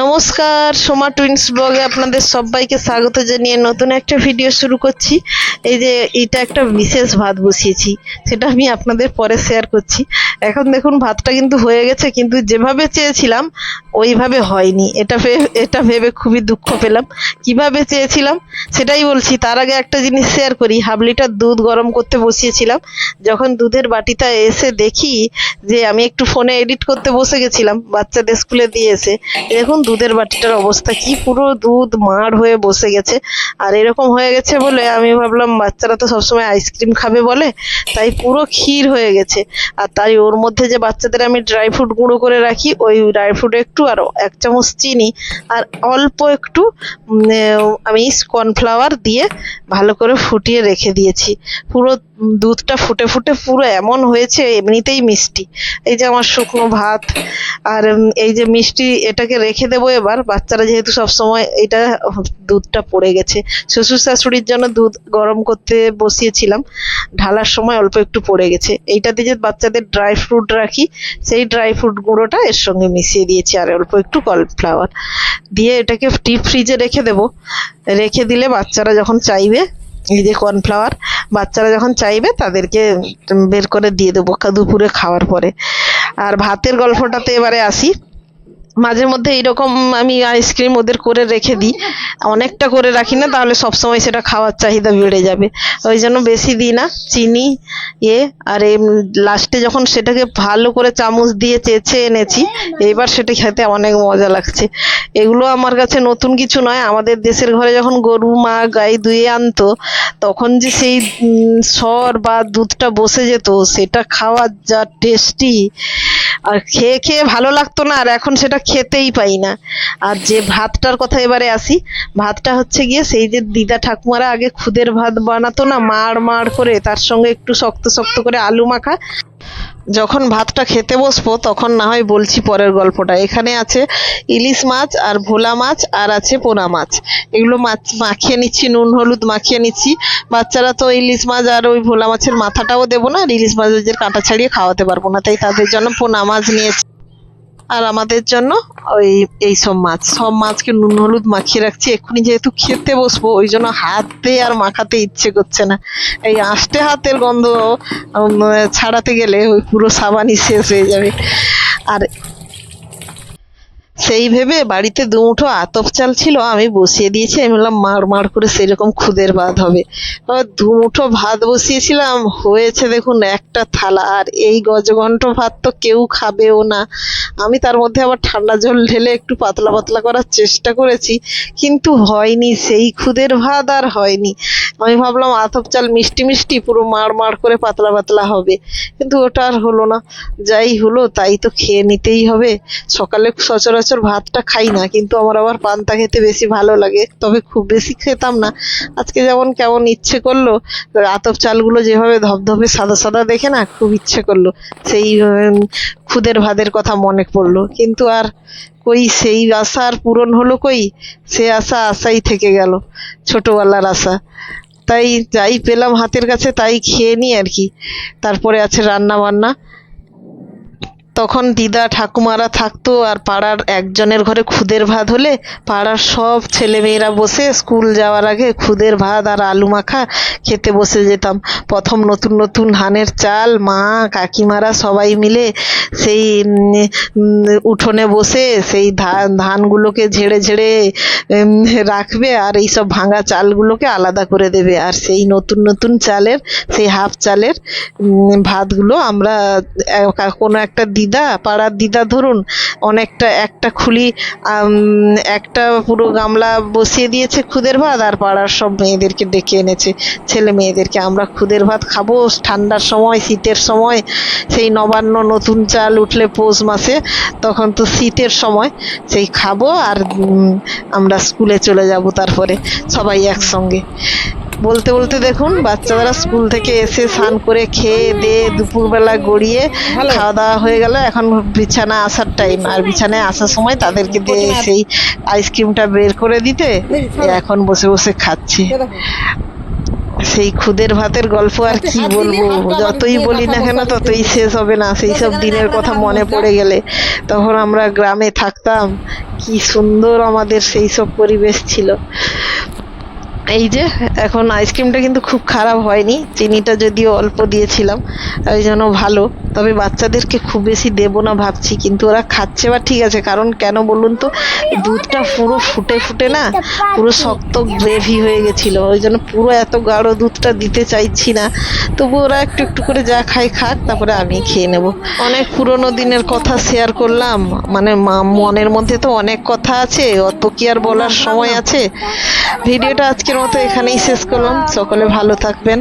নমস্কার, সোমা টুইন্স ব্লগে আপনাদের সবাইকে স্বাগত জানিয়ে নতুন একটা ভিডিও শুরু করছি। এই যে এটা একটা বিশেষ ভাত বসিয়েছি, সেটা আমি আপনাদের পরে শেয়ার করছি। এখন দেখুন, ভাতটা কিন্তু হয়ে গেছে, কিন্তু যেভাবে চেয়েছিলাম, ওইভাবে হয়নি। এটা এটা ভেবে খুবই দুঃখ পেলাম। কীভাবে চেয়েছিলাম, সেটাই বলছি। তার আগে একটা জিনিস শেয়ার করি। হাফ লিটার দুধ গরম করতে বসিয়েছিলাম। যখন দুধের বাটিটা এসে দেখি যে আমি একটু ফোনে এডিট করতে বসে গেছিলাম, বাচ্চাদের স্কুলে দিয়ে এসে। দেখুন দুধের বাটিটার অবস্থা, কি পুরো দুধ মাড় হয়ে বসে গেছে। আর এরকম হয়ে গেছে বলে আমি ভাবলাম, বাচ্চারা তো সবসময় আইসক্রিম খাবে বলে, তাই পুরো ক্ষীর হয়ে গেছে। আর তাই ওর মধ্যে যে বাচ্চাদের আমি ড্রাই ফ্রুট গুঁড়ো করে রাখি, ওই ড্রাই ফ্রুট একটু আর এক চামচ চিনি, আর অল্প একটু আমি কর্নফ্লাওয়ার দিয়ে ভালো করে ফুটিয়ে রেখে দিয়েছি। পুরো দুধটা ফুটে ফুটে পুরো এমন হয়েছে, এমনিতেই মিষ্টি। এই যে আমার শুকনো ভাত, আর এই যে মিষ্টি এটাকে রেখে দেবো এবার। বাচ্চারা যেহেতু সব সময় এটা দুধটা পড়ে গেছে। শ্বশুর শাশুড়ির জন্য দুধ গরম করতে বসিয়েছিলাম। ঢালার সময় অল্প একটু পড়ে গেছে। এইটাতে যে বাচ্চাদের ড্রাই ফ্রুট রাখি, সেই ড্রাই ফ্রুট গুঁড়োটা এর সঙ্গে মিশিয়ে দিয়েছি। আর অল্প একটু কলফ্লাওয়ার দিয়ে এটাকে ডিপ ফ্রিজে রেখে দেবো। রেখে দিলে বাচ্চারা যখন চাইবে এই যে কর্নফ্লাওয়ার বাচ্চারা যখন চাইবে তাদেরকে বের করে দিয়ে দেবো দুপুরে খাওয়ার পরে। আর ভাতের গল্পটাতে এবারে আসি। মাঝে মধ্যে এইরকম আমি আইসক্রিম ওদের করে রেখে দিই। অনেকটা করে রাখি না, তাহলে সব সময় সেটা খাওয়ার চাহিদা বেড়ে যাবে। ওই জন্য বেশি দিই না, চিনি এ আর লাস্টে যখন সেটাকে ভালো করে চামচ দিয়ে চেঁচে এনেছি এবার সেটা খেতে অনেক মজা লাগছে। এগুলো আমার কাছে নতুন কিছু নয়, আমাদের দেশের ঘরে যখন গরু মা গাই, দুয়ে আনতো, তখন যে সেই সর বা দুধটা বসে যেত, সেটা খাওয়ার যা টেস্টি আর খেয়ে খেয়ে ভালো লাগতো না, আর এখন সেটা খেতেই পাই না। আর যে ভাতটার কথা এবারে আসি, ভাতটা হচ্ছে গিয়ে সেই যে দিদা ঠাকুমারা আগে খুদের ভাত বানাতো না, মাড় মাড় করে, তার সঙ্গে একটু শক্ত শক্ত করে আলু মাখা। যখন ভাতটা খেতে বসবো, তখন না হয় বলছি পরের গল্পটা। এখানে আছে ইলিশ মাছ আর ভোলা মাছ আর আছে পোনা মাছ। এগুলো মাছ মাখিয়ে নিচ্ছি, নুন, হলুদ মাখিয়ে নিচ্ছি। বাচ্চারা তো ইলিশ মাছ আর ওই ভোলা মাছের মাথাটাও দেবো না, আর ইলিশ মাছের কাঁটা ছাড়িয়ে খাওয়াতে পারব না। তাই তাদের জন্য পোনা মাছ নিয়েছি। আর আমাদের জন্য ওই, এই সব মাছ। সব মাছকে নুন হলুদ মাখিয়ে রাখছি। এক্ষুনি যেহেতু খেতে বসবো, ওই জন্য হাত দিয়ে আর মাখাতে ইচ্ছে করছে না। এই আষ্টে হাতের গন্ধ ছাড়াতে গেলে ওই পুরো সাবানই শেষ হয়ে যাবে। আর সেই ভেবে বাড়িতে দুমুঠো আতপ চাল ছিল, আমি বসিয়ে দিয়েছি। আমি বললাম মাড় মাড় করে সেরকম খুদের ভাত হবে। এবার দুমুঠো ভাত বসিয়েছিলাম। হয়েছে দেখুন, একটা থালা। আর এই গজগণ্ঠ ভাত তো কেউ খাবেও না। আমি তার মধ্যে আবার ঠান্ডা জল ঢেলে একটু পাতলা পাতলা করার চেষ্টা করেছি, কিন্তু হয়নি। সেই খুদের ভাত আর হয়নি। আমি ভাবলাম, আতপ চাল মিষ্টি মিষ্টি, পুরো মাড় মাড় করে পাতলা পাতলা হবে। কিন্তু ওটা আর হলো না। যাই হলো, তাই তো খেয়ে নিতেই হবে। সকালে সচরাচর ভাতটা খাই না, কিন্তু আমার আবার পান্তা খেতে বেশি ভালো লাগে, তবে খুব বেশি খেতাম না। আজকে যেমন কেমন ইচ্ছে করল, আতপ চালগুলো যেভাবে ধবধবে সাদা সাদা দেখে না, খুব ইচ্ছে করল। সেই খুদের ভাতের কথা মনে পড়ল। কিন্তু আর কই, সেই আশা আর পূরণ হলো কই? সে আশা আশাই থেকে গেল, ছোটবেলার আশা। তাই যাই পেলাম হাতের কাছে, তাই খেয়ে নিই আর কি। তারপরে আছে রান্না বান্না তখন দিদা ঠাকুমারা থাকতো আর পাড়ার একজনের ঘরে খুদের ভাত হলে পাড়ার সব ছেলেমেয়েরা বসে স্কুল যাওয়ার আগে খুদের ভাত আর আলু মাখা খেতে বসে যেতাম। প্রথম নতুন নতুন ধানের চাল, মা, কাকিমারা সবাই মিলে সেই উঠোনে বসে সেই ধান ধানগুলোকে ঝেড়ে ঝেড়ে রাখবে আর এই সব ভাঙা চালগুলোকে আলাদা করে দেবে। আর সেই নতুন নতুন চালের, সেই হাফ চালের ভাতগুলো আমরা কোনো একটা দিদা, পাড়ার দিদা ধরুন, অনেকটা, একটা খুলি একটা পুরো গামলা বসিয়ে দিয়েছে খুদের ভাত, আর পাড়ার সব মেয়েদেরকে ডেকে এনেছে, ছেলে মেয়েদেরকে। আমরা খুদের ভাত খাব, ঠান্ডার সময়, শীতের সময়, সেই নবান্ন নতুন চাল উঠলে পৌষ মাসে, তখন তো শীতের সময়, সেই খাব, আর আমরা স্কুলে চলে যাব তারপরে, সবাই একসঙ্গে। বলতে বলতে দেখুন বাচ্চারা স্কুল থেকে এসে স্নান করে খেয়ে দিয়ে দুপুরবেলা গড়িয়ে খাওয়া দাওয়া হয়ে গেল। এখন বিছানা আসার টাইম আর বিছানায় আসার সময় তাদেরকে দিয়ে সেই আইসক্রিমটা বের করে দিতে এখন বসে বসে খাচ্ছি। সেই খুদের ভাতের গল্প আর কি বলব? যতই বলি না কেন ততই শেষ হবে না। সেই সব দিনের কথা মনে পড়ে গেলে। তখন আমরা গ্রামে থাকতাম। কি সুন্দর আমাদের সেই সব পরিবেশ ছিল। এই যে, এখন আইসক্রিমটা কিন্তু খুব খারাপ হয়নি। চিনিটা যদিও অল্প দিয়েছিলাম ওই জন্য ভালো। তবে বাচ্চাদেরকে খুব বেশি দেবো না ভাবছি, কিন্তু ওরা খাচ্ছে বা ঠিক আছে, কারণ কেন বলুন তো, দুধটা পুরো ফুটে ফুটে না, পুরো শক্ত গ্রেভি হয়ে গেছিল। ওই জন্য পুরো এত গাঢ় দুধটা দিতে চাইছি না। তবু ওরা একটু একটু করে যা খাই খাক, তারপরে আমি খেয়ে নেব। অনেক পুরোনো দিনের কথা শেয়ার করলাম। মানে মনের মধ্যে তো অনেক কথা আছে, অত কি আর বলার সময় আছে? ভিডিওটা আজকের মতো এখানেই শেষ করলাম। সকলে ভালো থাকবেন।